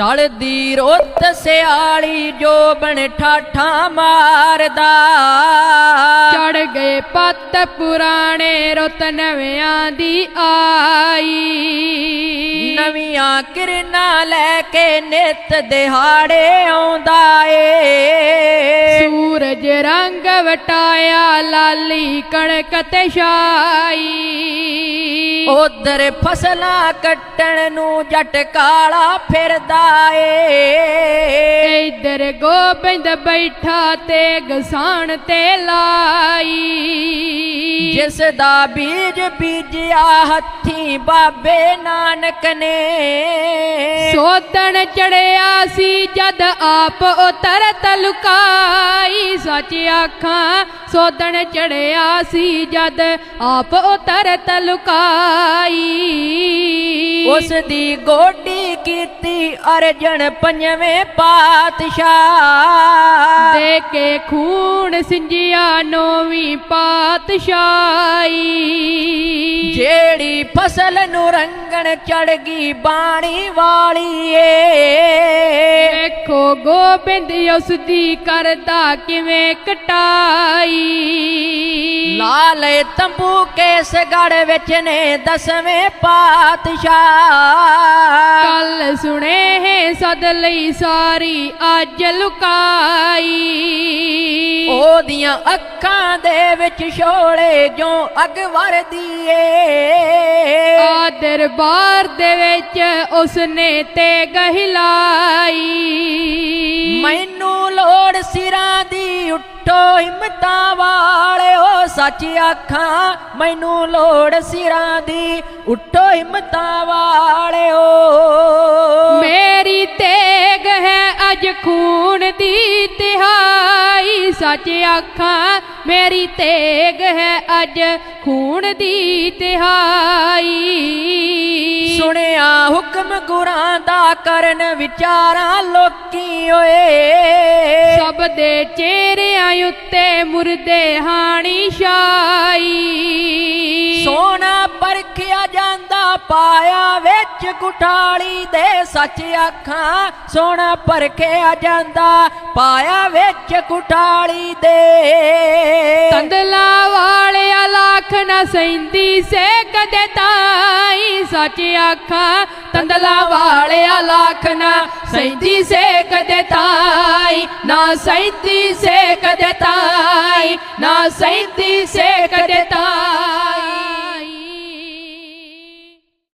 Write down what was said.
ਟਲਦੀ ਰੁੱਤ ਸਿਆਲੀ ਜੋ ਬਣ ਠਾਠਾਂ ਮਾਰਦਾ। ਗਏ ਪੱਤ ਪੁਰਾਣੇ ਰੁੱਤ ਨਵਿਆਂ ਦੀ ਆਈ। ਨਵੀਆਂ ਕਿਰਨਾਂ ਲੈ ਕੇ ਨਿਤ ਦਿਹਾੜੇ ਆਉਂਦਾ ਏ। ਸੂਰਜ ਰੰਗ ਵਟਾਇਆ ਲਾਲੀ ਕਣਕ ਤੇ ਛਾਈ। ਉਧਰ ਫਸਲਾਂ ਕੱਟਣ ਨੂੰ ਜੱਟ ਕਾਲਾ ਫਿਰਦਾ ਏ। ਇਧਰ ਗੋਬਿੰਦ ਬੈਠਾ ਤੇ ਗਸਾਣ ਤੇ ਲਾਈ। ਜਿਸ ਦਾ ਬੀਜ ਬੀਜਿਆ ਹੱਥੀ ਬਾਬੇ ਨਾਨਕ ਨੇ। ਸੋਦਣ ਚੜਿਆ ਸੀ ਜਦ ਆਪ ਉਤਰ ਤਲੁਕਾਈ ਸੱਚ ਆਖਾਂ ਸੋਦਣ ਚੜਿਆ ਸੀ ਜਦ ਆਪ ਉਤਰ ਤਲੁਕਾਈ। ਉਸ ਦੀ ਗੋਡੀ ਕੀਤੀ ਅਰਜਨ ਪੰਜਵੇਂ ਪਾਤਸ਼ਾਹ। ਦੇ ਕੇ ਖੂਨ ਸਿੰਜਿਆ ਨੌਵੀਂ ਪਾਤਸ਼ਾਹੀ। ਜਿਹੜੀ ਫਸਲ ਨੂੰ ਰੰਗਣ ਚੜ ਗਈ ਬਾਣੀ ਵਾਲੀ ਏ ਵੇਖੋ ਗੋਬਿੰਦ ਉਸ ਦੀ ਕਰਦਾ ਕਿਵੇਂ ਕਟਾਈ? ਲਾਲੇ ਤੰਬੂ ਕੇਸ ਗੜ ਵਿੱਚ ਨੇ ਦਸਵੇਂ ਪਾਤਸ਼ਾਹ। ਕੱਲ ਸੁਣੇ ਹੈ ਸਦ ਲਈ ਸਾਰੀ ਅੱਜ ਲੁਕਾਈ। ਉਹਦੀਆਂ ਅੱਖਾਂ ਦੇ ਵਿੱਚ ਛੋਲੇ ਜੋ ਅਗ ਵਰਦੀ ਏ ਆ ਦਰਬਾਰ ਦੇ ਵਿੱਚ ਉਸਨੇ ਤੇ ਗਹਿਲਾਈ। ਮੈਨੂੰ ਲੋੜ ਸਿਰਾਂ ਦੀ ਉੱਠੋ ਹਿੰਮਤਾਂ ਵਾਲਿਓ ਸੱਚ ਆਖਾਂ ਮੈਨੂੰ ਲੋੜ ਸਿਰਾਂ ਦੀ ਉੱਠੋ ਹਿੰਮਤਾਂ ਵਾਲਿਓ। ਮੇਰੀ ਤੇਗ ਹੈ ਅੱਜ ਖੂਨ ਦੀ ਤਿਹਾਈ। ਸੱਚ ਆਖਾਂ ਮੇਰੀ ਤੇਗ ਹੈ ਅੱਜ ਖੂਨ ਦੀ ਤਿਹਾਈ। ਸੁਣਿਆ ਹੁਕਮ ਗੁਰਾਂ ਦਾ ਕਰਨ ਵਿਚਾਰਾਂ ਲੋਕੀ ਓਏ। ਸਭ ਦੇ ਚਿਹਰਿਆਂ ਉੱਤੇ ਮੁਰਦੇ ਹਾਣੀ ਛਾਈ। ਪਰਖਿਆ ਜਾਂਦਾ, ਪਾਇਆ ਵਿੱਚ ਕੁਠਾਲੀ ਦੇ ਸੱਚ ਆਖਾਂ ਸੋਨਾ ਪਰਖਿਆ ਜਾਂਦਾ, ਪਾਇਆ ਵਿੱਚ ਕੁਠਾਲੀ ਦੇ। ਤੰਦਲਾ ਵਾਲਿਆ ਲੱਖ ਨਾ ਸੈਂਦੀ ਸੇ ਕਦੇ ਤਾਈ ਸੱਚ ਆਖਾਂ ਤੰਦਲਾ ਵਾਲਿਆ ਲੱਖ ਨਾ ਸੈਂਦੀ ਸੇ ਕਦੇ ਤਾਈ, ਨਾ ਸੈਂਦੀ ਸੇ ਕਦੇ ਤਾਈ, ਨਾ ਸੈਂਦੀ ਸੇ ਕਦੇ ਤਾਈ।